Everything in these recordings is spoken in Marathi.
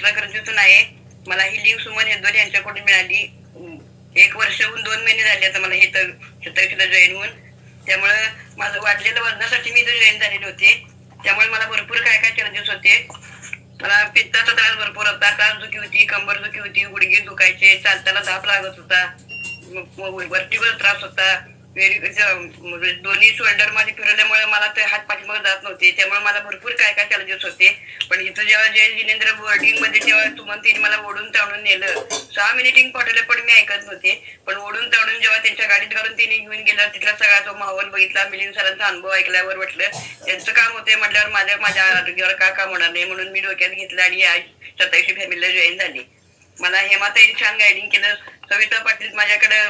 इचलकरंजीतून आहे मला ही लिव सुमन यद्वारी यांच्याकडून मिळाली. एक वर्षहून दोन महिने झाले आता मला हे छत्रपतीला जॉईन होऊन. त्यामुळं माझं वाढलेलं वजनासाठी मी इथं जॉईन झालेले होते. त्यामुळे मला भरपूर काय काय चॅलेंजेस होते. मला पित्ताचा त्रास भरपूर होता. त्रास दुखी होती कंबर दुखी होती गुडघे दुखायचे चालताना धाप लागत होता. वरटीवर त्रास होता. म्हणजे दोन्ही शोल्डरमध्ये फिरवल्यामुळे मला ते हात पाठीमागे जात नव्हते. त्यामुळे मला भरपूर काय काय चॅलेंजेस होते. पण इथं जेव्हा जय जिनेंद्र बोर्डिंगमध्ये जेव्हा तुम्हाला तिने मला ओढून ताणून नेलं. सहा मिनिटिंग पाठवलं पण मी ऐकत नव्हते. पण ओढून ताणून जेव्हा त्यांच्या गाडीत घालून तिने घेऊन गेलं तिथला सगळा तो माहोल बघितला मिलिंद सरांचा अनुभव ऐकल्यावर म्हटलं त्यांचं काम होते म्हटल्यावर माझ्या माझ्या आरोग्यावर का काम होणार नाही? म्हणून मी डोक्यात घेतलं आणि या सत्तावीसशे फॅमिलीला जॉईन झाली. मला हेमाताईने छान गायडिंग केलं. सविता पाटील माझ्याकडे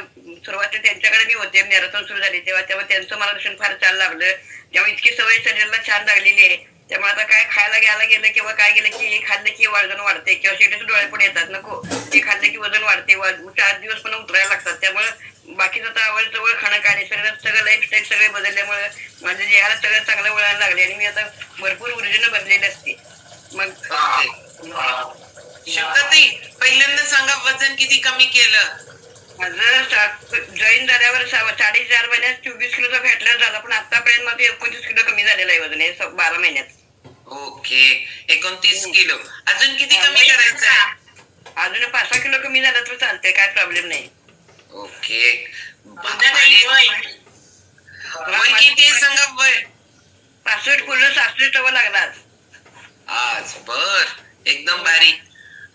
सुरुवातीला त्यांच्याकडे मी होते. मॅरेथॉन सुरू झाली तेव्हा. तेव्हा त्यांचं मार्गदर्शन फार छान लागलं. तेव्हा इतकी सवय शरीराला छान लागलेली आहे. त्यामुळे आता काय खायला घ्यायला गेलं किंवा काय गेलं की हे खाल्लं की वजन वाढते किंवा शेवटी डोळे पुढे येतात. नको. हे खाल्लं की वजन वाढते. चार दिवस पण उतरायला लागतात. त्यामुळे बाकीचं आता आवड जवळ खाणं काय शरीरात सगळं लाईफस्टाईल सगळे बदलल्यामुळे माझ्या देहाला सगळं चांगलं वळायला लागले आणि मी आता भरपूर ऊर्जेनं बनलेली असते. मग शब्दाताई पहिल्यांदा सांगा वजन किती कमी केलं? माझं जॉईन झाल्यावर सा- साडेचार महिन्यात चोवीस किलोचा फॅट लॉस झाला. पण आतापर्यंत माझं एकोणतीस किलो कमी झालेलं आहे वजन हे बारा महिन्यात. ओके. एकोणतीस किलो. अजून किती कमी करायचं अजून पाच सहा किलो कमी झालं तर चालतंय काय प्रॉब्लेम नाही. ओके. वय. किती सांगा वय? पासष्ट सासष्ट हवं लागणार. आज बर. एकदम बारीक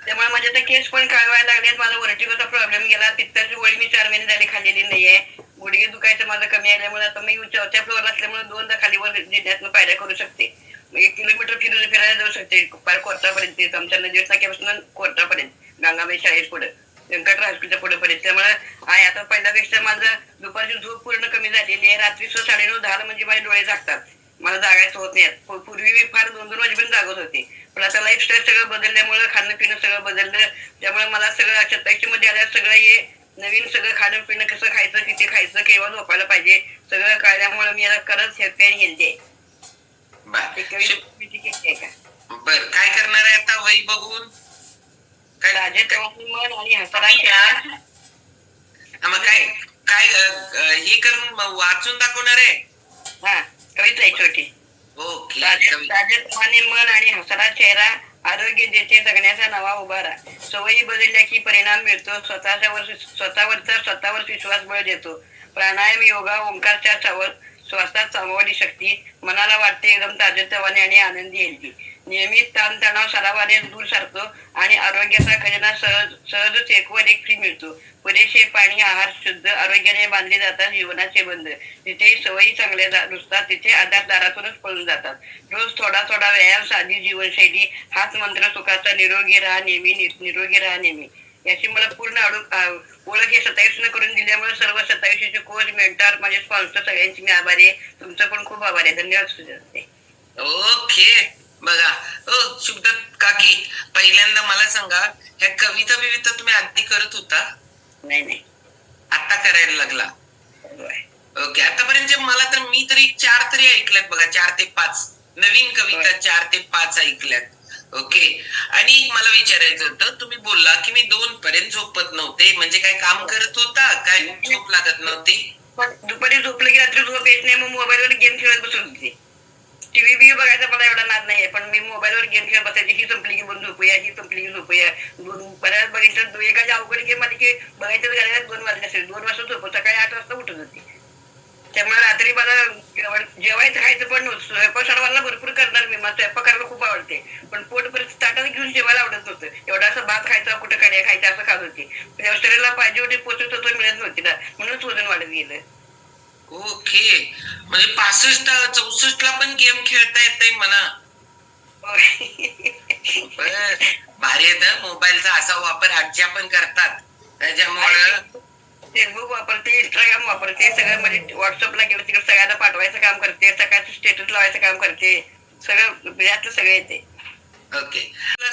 त्यामुळे माझे आता केस पण कळवायला लागलेत माझा वर्टिकोचा प्रॉब्लेम गेला पित्ताची गोळी मी चार महिने झाली खाल्लेली नाहीये. गुडघे दुखायचं माझं कमी आल्यामुळे आता मी चौथ्या फ्लोअर असल्यामुळे दोनदा खालीवर जिल्ह्यातनं पायऱ्या करू शकते. एक किलोमीटर फिरून फिरायला जाऊ शकते. पार कोर्टापर्यंत आमच्या नजीक नाक्यापासून कोर्टापर्यंत. गंगाबाई शाळेत पुढे. व्यंकटराव हॉस्पिटल पुढे पर्यंत. त्यामुळे आहे आता पहिल्यापेक्षा माझं दुपारची झोप पूर्ण कमी झालेली आहे. रात्री सो साडेनऊ दहा म्हणजे माझे डोळे जागतात मला जागायचं होत नाही. पूर्वी मी फार दोन दोन वाजेपर्यंत जागत होते. पण आता लाईफस्टाईल सगळं बदलल्यामुळे खाणं पिणं सगळं बदललं. त्यामुळे मला सगळं सत्तावीसशे मध्ये आल्या सगळं हे नवीन सगळं खाणं पिणं कसं खायचं किती खायचं केव्हा झोपायला पाहिजे सगळं कळल्यामुळे मी आता खरंच हेल्थी आणि हेल्दी आहे बर. काय करणार आहे आता वय बघून? काय? राजे चव्हाण मन आणि हसरा मग काय काय हे करून वाचून दाखवणार आहे? हा. कविता आहे छोटी. ओके राजे कवी- राजे चव्हाणे मन आणि हसरा चेहरा आरोग्य देते जगण्याचा नवा उभारा सवयी बदलल्या की परिणाम मिळतो स्वतःच्या वर स्वतःवरचा स्वतःवर विश्वास बळ देतो. प्राणायाम योगा ओंकारच्या श्वासात सामावली शक्ती मनाला वाटते एकदम ताजेतवाने आणि आनंदी हेल्दी नियमित ताणतणाव सरावाने दूर सारतो आणि आरोग्याचा खजाना सहज सहजच एकवर एक फ्री मिळतो. पुरेसे पाणी आहार शुद्ध आरोग्याने बांधले जातात जीवनाचे बंध जिथे सवयी चांगल्या नुसतात तिथे आधार दारातूनच पळून जातात. रोज थोडा थोडा व्यायाम साधी जीवनशैली हाच मंत्र सुखाचा निरोगी राहा नेहमी निरोगी राहा नेहमी. याची मला पूर्ण अडू ओळख हे सत्तावीस करून दिल्यामुळे सर्व सत्तावीसचे कोच मेंटर माझे स्पॉन्सर सगळ्यांची मी आभारी आहे. तुमचं पण खूप आभार आहे. धन्यवाद सुजाते ओके. बघा ओ शुभदत्त काकी पहिल्यांदा मला सांगा ह्या कविता बिविता तुम्ही आधी करत होता? नाही नाही. आता करायला लागला. ओके आतापर्यंत मला तर मी तरी चार तरी ऐकल्यात बघा चार ते पाच. नवीन कविता. चार ते पाच ऐकल्यात. ओके आणि मला विचारायचं होतं तुम्ही बोलला की मी दोन पर्यंत झोपत नव्हते म्हणजे काय काम करत होता काय झोप लागत नव्हती? पण दुपारी झोपलं की रात्री झोप येत नाही मग मोबाईलवर गेम खेळत बसून होते. टीव्ही बी बघायचा मला एवढा नाद नाहीये पण मी मोबाईलवर गेम खेळत बसायची ही संपली की बोलून झोपूया ही संपली की झोपूया. दोन बऱ्याच बघितलं दो- अवघड गेम आली की बघायचं घालायला दोन वाजले असेल दोन वाजता झोपू सकाळी आठ वाजता उठत होती. त्यामुळे रात्री मला जेवायचं खायचं पण नव्हतं. स्वयंपाक सर्वांना भरपूर करणार मी मला स्वयंपाक करायला खूप आवडते. पण पोट परत ताटात घेऊन जेवायला आवडत नव्हतं. एवढा असं भात खायचा कुठं कड्या खायचं असं खात होती. म्हणजे शरीराला पाहिजे होती पोचत होतो मिळत नव्हती ना. म्हणूनच वजन वाढत गेलं. ओके. म्हणजे पासष्ट चौसष्ट ला पण गेम खेळता येते म्हणा. भारी आहे मोबाईलचा असा वापर आज्या पण करतात. त्याच्यामुळं फेसबुक वापरते इंस्टाग्राम वापरते सगळं म्हणजे व्हॉट्सअपला गेलं तिकडे सगळ्यांना पाठवायचं काम करते सकाळचं स्टेटस लावायचं काम करते. सगळं यातलं सगळं येते. ओके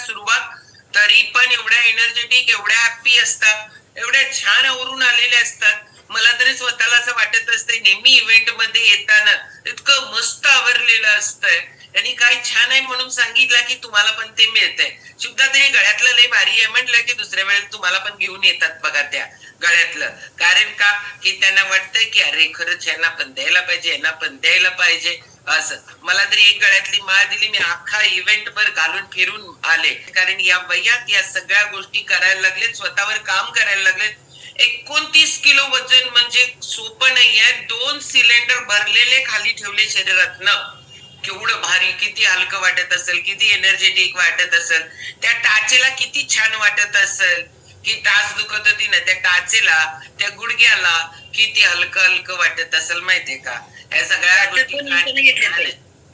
सुरुवात तरी पण एवढ्या एनर्जेटिक एवढ्या हॅप्पी असतात. एवढ्या छान आवरून आलेल्या असतात. मला तरी स्वतःला असं वाटत असतंय नेहमी इव्हेंटमध्ये येताना इतकं मस्त आवरलेलं असतंय. त्यांनी काय छान आहे म्हणून सांगितलं की तुम्हाला पण ते मिळतंय. सुद्धा तरी गळ्यातलं लय भारी आहे. म्हटलं की दुसऱ्या वेळेला तुम्हाला पण घेऊन येतात बघा त्या गळ्यातलं. कारण का? की त्यांना वाटतंय की अरे खरंच यांना पण द्यायला पाहिजे यांना पण द्यायला पाहिजे. असं. मला तरी एक गळ्यातली माळ दिली. मी अख्खा इव्हेंट भर घालून फिरून आले. कारण या वयात या सगळ्या गोष्टी करायला लागलेत स्वतःवर काम करायला लागलेत. एकोणतीस किलो वजन म्हणजे सोपं नाहीये. दोन सिलेंडर भरलेले खाली ठेवले शरीरातनं. केवढं भारी किती हलकं वाटत असेल किती एनर्जेटिक वाटत असेल. त्या टाचेला किती छान वाटत असेल. की टाच दुखत होती ना त्या टाचेला त्या गुडघ्याला किती हलकं हलकं वाटत असेल माहितीये का? या सगळ्या गोष्टी.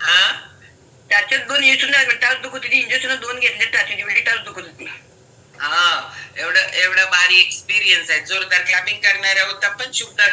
हा? त्याच्यात दोन इंजेक्शन टाच दुखत होती इंजेक्शन दोन घेतले टाचेची वेळी टाच दुखत होती. हा एवढं एवढं भारी एक्सपिरियन्स आहे. जोरदार क्लॅपिंग करणाऱ्या होता पण शुभदा